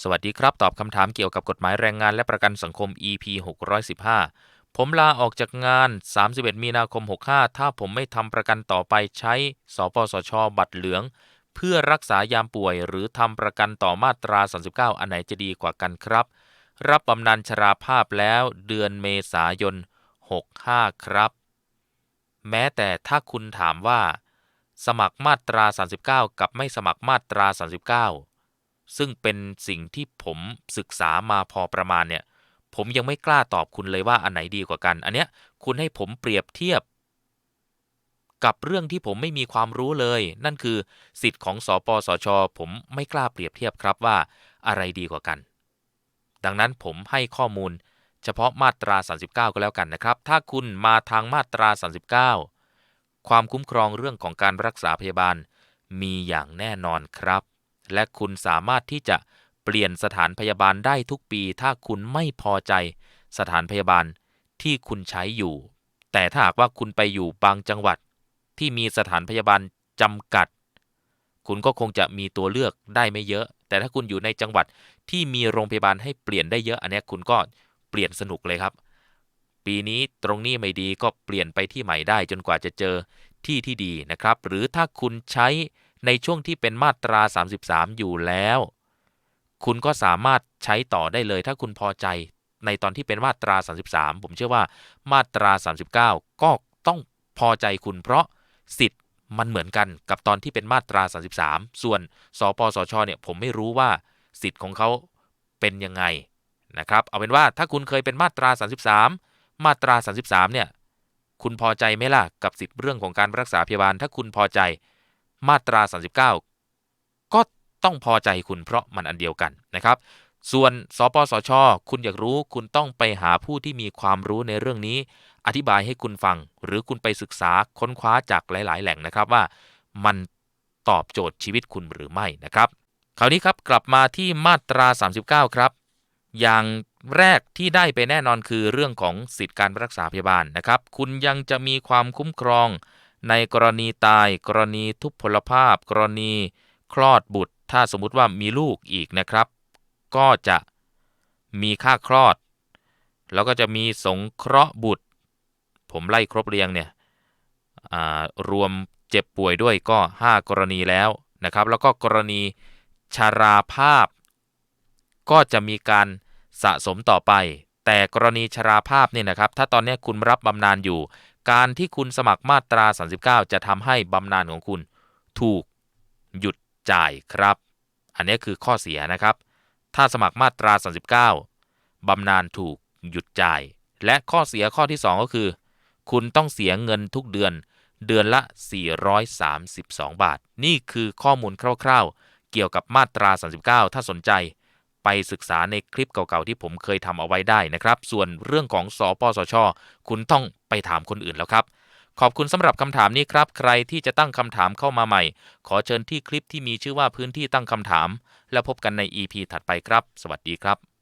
สวัสดีครับ ตอบคำถามเกี่ยวกับกฎหมายแรงงานและประกันสังคม EP 615 ผมลาออกจากงาน 31 มีนาคม 65 ถ้าผมไม่ทำประกันต่อไปใช้ สปสช บัตรเหลือง เพื่อรักษายามป่วย หรือทำประกันต่อมาตรา 39 อันไหนจะดีกว่ากันครับ รับบำนาญชราภาพแล้วเดือนเมษายน 65 ครับ แม้แต่ถ้าคุณถามว่า สมัครมาตรา 39 กับไม่สมัครมาตรา 39 ซึ่งเป็นสิ่งที่ผมศึกษามาพอประมาณเนี่ย ผมยังไม่กล้าตอบคุณเลยว่าอันไหนดีกว่ากัน อันเนี้ยคุณให้ผมเปรียบเทียบ กับเรื่องที่ผมไม่มีความรู้เลย นั่นคือสิทธิ์ของสอปสชผมไม่กล้าเปรียบเทียบครับว่าอะไรดีกว่ากัน ดังนั้นผมให้ข้อมูล เฉพาะมาตรา 39 ก็แล้วกันนะครับ ถ้าคุณมาทางมาตรา 39 ความคุ้มครองเรื่องของการรักษาพยาบาลมีอย่างแน่นอนครับ และคุณสามารถที่จะเปลี่ยนสถานพยาบาลได้ทุกปี ถ้าคุณไม่พอใจสถานพยาบาลที่คุณใช้อยู่ แต่ถ้าหากว่าคุณไปอยู่บางจังหวัดที่มีสถานพยาบาลจำกัด คุณก็คงจะมีตัวเลือกได้ไม่เยอะ แต่ถ้าคุณอยู่ในจังหวัดที่มีโรงพยาบาลให้เปลี่ยนได้เยอะ อันนี้คุณก็เปลี่ยนสนุกเลยครับ ปีนี้ตรงนี้ไม่ดีก็เปลี่ยนไปที่ใหม่ได้จนกว่าจะเจอที่ที่ดีนะครับ หรือถ้าคุณใช้ ในช่วงที่เป็นมาตรา 33 อยู่แล้ว คุณก็สามารถใช้ต่อได้เลย ถ้าคุณพอใจ ในตอนที่เป็นมาตรา 33 ผมเชื่อว่ามาตรา 39 ก็ต้องพอใจคุณเพราะสิทธิ์มันเหมือนกันกับตอนที่เป็นมาตรา 33 ส่วนสปสชเนี่ยผมไม่รู้ว่าสิทธิ์ของเขาเป็นยังไงนะครับเอาเป็นว่าถ้าคุณเคยเป็นมาตรา 33 มาตรา 33 เนี่ยคุณพอใจไหมล่ะกับสิทธิ์เรื่องของการรักษาพยาบาล ถ้าคุณพอใจ มาตรา 39 ก็ต้องพอใจคุณเพราะมันอันเดียวกันนะครับ ส่วนสปสช คุณอยากรู้คุณต้องไปหาผู้ที่มีความรู้ในเรื่องนี้ อธิบายให้คุณฟัง หรือคุณไปศึกษาค้นคว้าจากหลาย ๆ แหล่งนะครับว่ามันตอบโจทย์ชีวิตคุณหรือไม่นะครับ คราวนี้ครับกลับมาที่มาตรา 39 ครับ อย่างแรกที่ได้ไปแน่นอนคือเรื่องของสิทธิการรักษาพยาบาลนะครับ คุณยังจะมีความคุ้มครอง ในกรณีตาย กรณีทุพพลภาพ กรณีคลอดบุตร ถ้าสมมุติว่ามีลูกอีกนะครับ ก็จะมีค่าคลอด แล้วก็จะมีสงเคราะห์บุตร ผมไล่ครบเรียงเนี่ยรวมเจ็บป่วยด้วยก็ 5 กรณีแล้วนะครับ แล้วก็กรณีชาราภาพ ก็จะมีการสะสมต่อไป แต่กรณีชราภาพเนี่ยนะครับ ถ้าตอนนี้คุณรับบำนาญอยู่ การที่คุณสมัครมาตรา 39 จะทำให้บำนาญของคุณถูกหยุดจ่ายครับ อันนี้คือข้อเสียนะครับ ถ้าสมัครมาตรา 39 บำนาญถูกหยุดจ่าย และข้อเสียข้อที่ 2 ก็คือ คุณต้องเสียเงินทุกเดือนเดือนละ 432 บาท นี่คือข้อมูลคร่าวๆ เกี่ยวกับมาตรา 39 ถ้าสนใจ ไปศึกษาในคลิปเก่าๆที่ผมเคยทำเอาไว้ได้นะครับ ส่วนเรื่องของสอปสช คุณต้องไปถามคนอื่นแล้วครับ ขอบคุณสำหรับคำถามนี้ครับ ใครที่จะตั้งคำถามเข้ามาใหม่ ขอเชิญที่คลิปที่มีชื่อว่าพื้นที่ตั้งคำถาม แล้วพบกันใน EP ถัดไปครับ สวัสดีครับ